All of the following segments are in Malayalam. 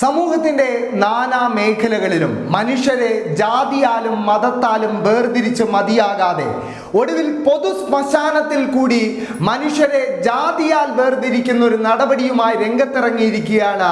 സമൂഹത്തിന്റെ നാനാ മേഖലകളിലും മനുഷ്യരെ ജാതിയാലും മതത്താലും വേർതിരിച്ച് മതിയാകാതെ ഒടുവിൽ പൊതു ശ്മശാനത്തിൽ കൂടി മനുഷ്യരെ ജാതിയാൽ വേർതിരിക്കുന്ന ഒരു നടപടിയുമായി രംഗത്തിറങ്ങിയിരിക്കുകയാണ്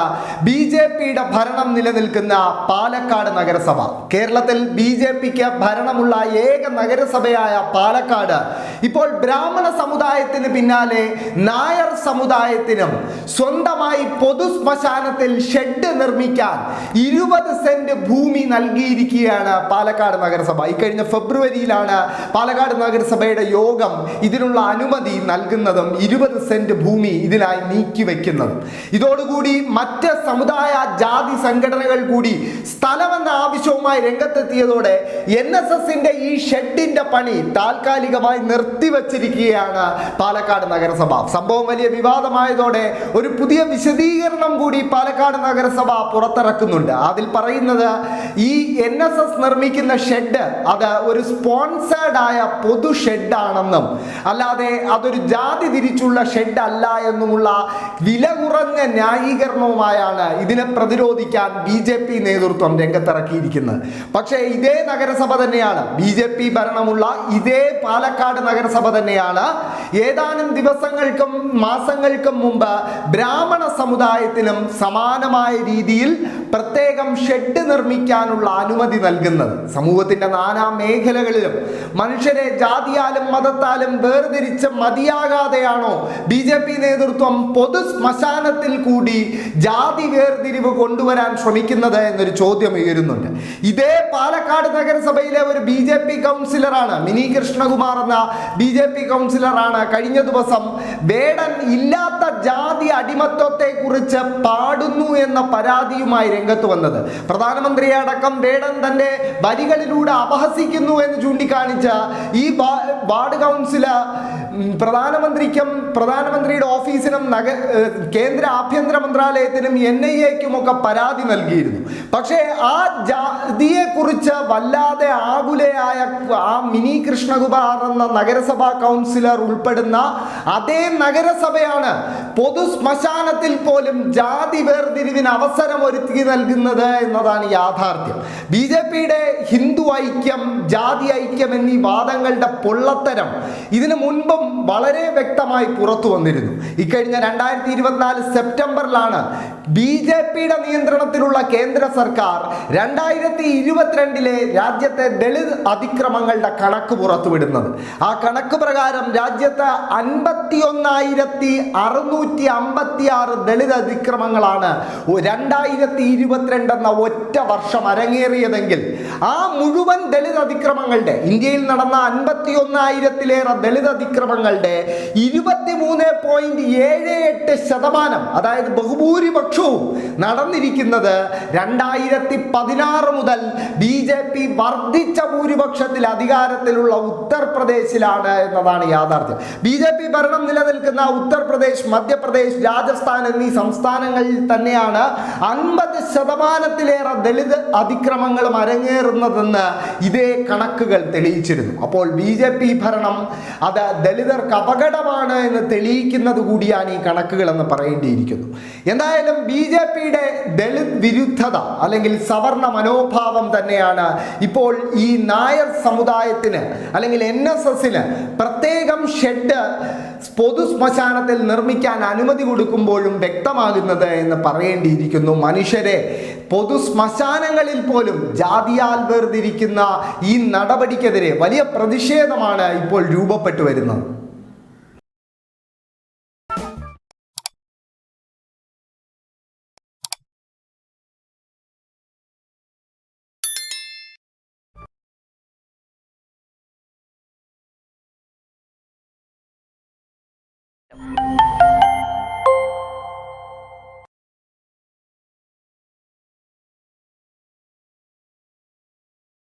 ബി ജെ പിയുടെ ഭരണം നിലനിൽക്കുന്ന പാലക്കാട് നഗരസഭ. കേരളത്തിൽ ബി ജെ പിക്ക് ഭരണമുള്ള ഏക നഗരസഭയായ പാലക്കാട്. ഇപ്പോൾ ബ്രാഹ്മണ സമുദായത്തിന് പിന്നാലെ നായർ സമുദായത്തിനും സ്വന്തമായി പൊതു ശ്മശാനത്തിൽ ഷെഡ് നിർമ്മിക്കാൻ ഇരുപത് സെന്റ് ഭൂമി നൽകിയിരിക്കുകയാണ് പാലക്കാട് നഗരസഭ. ഇക്കഴിഞ്ഞ ഫെബ്രുവരിയിലാണ് പാലക്കാട് നഗരസഭയുടെ യോഗം ഇതിനുള്ള അനുമതി നൽകുന്നതും ഇരുപത് സെന്റ് ഭൂമി ഇതിനായി നീക്കിവെക്കുന്നതും. ഇതോടുകൂടി മറ്റ് സമുദായ ജാതി സംഘടനകൾ കൂടി സ്ഥലമെന്ന ആവശ്യവുമായി രംഗത്തെത്തിയതോടെ എൻ എസ് എസിന്റെ ഈ ഷെഡിന്റെ പണി താൽക്കാലികമായി നിർത്തിവച്ചിരിക്കുകയാണ് പാലക്കാട് നഗരസഭ. സംഭവം വലിയ വിവാദമായതോടെ ഒരു പുതിയ വിശദീകരണം കൂടി പാലക്കാട് നഗരസഭ പുറത്തിറക്കുന്നുണ്ട്. അതിൽ പറയുന്നത് ഈ എൻ എസ് എസ് നിർമ്മിക്കുന്ന ഷെഡ് അത് ഒരു സ്പോൺസേഡ് ആയ പൊതു ഷെഡാണെന്നും അല്ലാതെ അതൊരു ജാതി തിരിച്ചുള്ള ഷെഡ് അല്ല എന്നുമുള്ള വില കുറഞ്ഞ ന്യായീകരണവുമായാണ് ഇതിനെ പ്രതിരോധിക്കാൻ ബി ജെ പി നേതൃത്വം രംഗത്തിറക്കിയിരിക്കുന്നത്. പക്ഷേ ഇതേ നഗരസഭ തന്നെയാണ് ബി ജെ പി ഭരണമുള്ള ഇതേ പാലക്കാട് നഗരസഭ തന്നെയാണ് ഏതാനും ദിവസങ്ങൾക്കും മാസങ്ങൾക്കും മുമ്പ് ബ്രാഹ്മണ സമുദായത്തിനും സമാനമായ രീതിയിൽ പ്രത്യേകം ഷെഡ് നിർമ്മിക്കാനുള്ള അനുമതി നൽകുന്നത്. സമൂഹത്തിന്റെ നാനാ മേഖലകളിലും മനുഷ്യരെ ജാതിയാലും മതത്താലും വേർതിരിച്ച് മതിയാകാതെയാണോ ബി ജെ പി നേതൃത്വം പൊതു ശ്മശാനത്തിൽ കൂടി ജാതി വേർതിരിവ് കൊണ്ടുവരാൻ ശ്രമിക്കുന്നത് എന്നൊരു ചോദ്യം ഉയരുന്നുണ്ട്. ഇതേ പാലക്കാട് നഗരസഭയിലെ ഒരു ബി ജെ പി കൗൺസിലറാണ് മിനി കൃഷ്ണകുമാർ എന്ന ബി ജെ പി കൗൺസിലറാണ് കഴിഞ്ഞ ദിവസം വേടൻ ഇല്ലാത്ത ജാതി അടിമത്വത്തെ കുറിച്ച് പാടുന്നു എന്ന പരാതിയുമായി രംഗത്ത് വന്നത്. പ്രധാനമന്ത്രിയെ അടക്കം വേടൻ തന്റെ വരികളിലൂടെ അപഹസിക്കുന്നു എന്ന് ചൂണ്ടിക്കാണിച്ച ഈ വാർഡ് കൗൺസിലർ പ്രധാനമന്ത്രിക്കും പ്രധാനമന്ത്രിയുടെ ഓഫീസിനും നഗ കേന്ദ്ര ആഭ്യന്തര മന്ത്രാലയത്തിനും എൻ ഐ എക്കും ഒക്കെ പരാതി നൽകിയിരുന്നു. പക്ഷേ ആ ജാതിയെ കുറിച്ച് വല്ലാതെ ആകുലയായ ആ മിനി കൃഷ്ണകുമാർ എന്ന നഗരസഭാ കൗൺസിലർ ഉൾപ്പെടുന്ന അതേ നഗരസഭയാണ് പൊതു ശ്മശാനത്തിൽ പോലും ജാതി വേർതിരിവിന് അവസരം ഒരുക്കി നൽകുന്നത് എന്നതാണ് യാഥാർത്ഥ്യം. ബി ജെ പിയുടെ ഹിന്ദു ഐക്യം ജാതി ഐക്യം എന്നീ വാദങ്ങളുടെ പൊള്ളത്തരം ഇതിനു മുൻപും വളരെ വ്യക്തമായി പുറത്തു വന്നിരുന്നു. ഇക്കഴിഞ്ഞ രണ്ടായിരത്തി ഇരുപത്തിനാല് സെപ്റ്റംബറിലാണ് ബി ജെ പിയുടെ നിയന്ത്രണത്തിലുള്ള കേന്ദ്ര സർക്കാർ രണ്ടായിരത്തി ഇരുപത്തിരണ്ടിലെ രാജ്യത്തെ ദളിത് അതിക്രമങ്ങളുടെ കണക്ക് പുറത്തുവിടുന്നത്. ആ കണക്ക് പ്രകാരം രാജ്യത്ത് അൻപത്തി ഒന്നായിരത്തി അറുന്നൂറ്റി അമ്പത്തി ആറ് ദളിത് അതിക്രമങ്ങളാണ് രണ്ടായിരത്തി ഇരുപത്തിരണ്ട് എന്ന ഒറ്റ വർഷം അരങ്ങേറിയതെങ്കിൽ ആ മുഴുവൻ ദളിത് അതിക്രമങ്ങളുടെ ഇന്ത്യയിൽ നടന്ന അൻപത്തി ഒന്നായിരത്തിലേറെ ദളിത് അതിക്രമങ്ങളുടെ ഇരുപത്തി മൂന്ന് പോയിന്റ് ഏഴ് എട്ട് ശതമാനം അതായത് ബഹുഭൂരിപക്ഷവും നടന്നിരിക്കുന്നത് രണ്ടായിരത്തി പതിനാറ് മുതൽ ബി ജെ പി വർദ്ധിച്ച ഭൂരിപക്ഷത്തിൽ അധികാരത്തിലുള്ള ഉത്തർപ്രദേശിലാണ് എന്നതാണ് യാഥാർത്ഥ്യം. ബി ജെ പി ഭരണം നിലനിൽക്കുന്ന ഉത്തർപ്രദേശ് മധ്യപ്രദേശ് രാജസ്ഥാൻ എന്നീ സംസ്ഥാനങ്ങളിൽ തന്നെയാണ് അൻപത് ശതമാനത്തിലേറെ ദളിത് അതിക്രമങ്ങളും അരങ്ങേറുന്നതെന്ന് ഇതേ കണക്കുകൾ തെളിയിച്ചിരുന്നു. അപ്പോൾ ബി ജെ പി ഭരണം അത് ദളിതർക്ക് അപകടമാണ് എന്ന് തെളിയിക്കുന്നത് കൂടിയാണ് ഈ കണക്കുകൾ എന്ന് പറയേണ്ടിയിരിക്കുന്നു. എന്തായാലും ബി ജെ പിയുടെ ദളിത് വിരുദ്ധത അല്ലെങ്കിൽ സവർണ മനോഭാവം തന്നെയാണ് ഇപ്പോൾ ഈ നായർ സമുദായത്തിന് അല്ലെങ്കിൽ എൻ എസ് എസിന് പ്രത്യേകം ഷെഡ് പൊതു ശ്മശാനത്തിൽ നിർമ്മിക്കാൻ അനുമതി കൊടുക്കുമ്പോഴും വ്യക്തമാകുന്നത് എന്ന് പറയേണ്ടിയിരിക്കുന്നു. മനുഷ്യരെ പൊതു ശ്മശാനങ്ങളിൽ പോലും ജാതിയാൽ വേർതിരിക്കുന്ന ഈ നടപടിക്കെതിരെ വലിയ പ്രതിഷേധമാണ് ഇപ്പോൾ രൂപപ്പെട്ടു വരുന്നത്.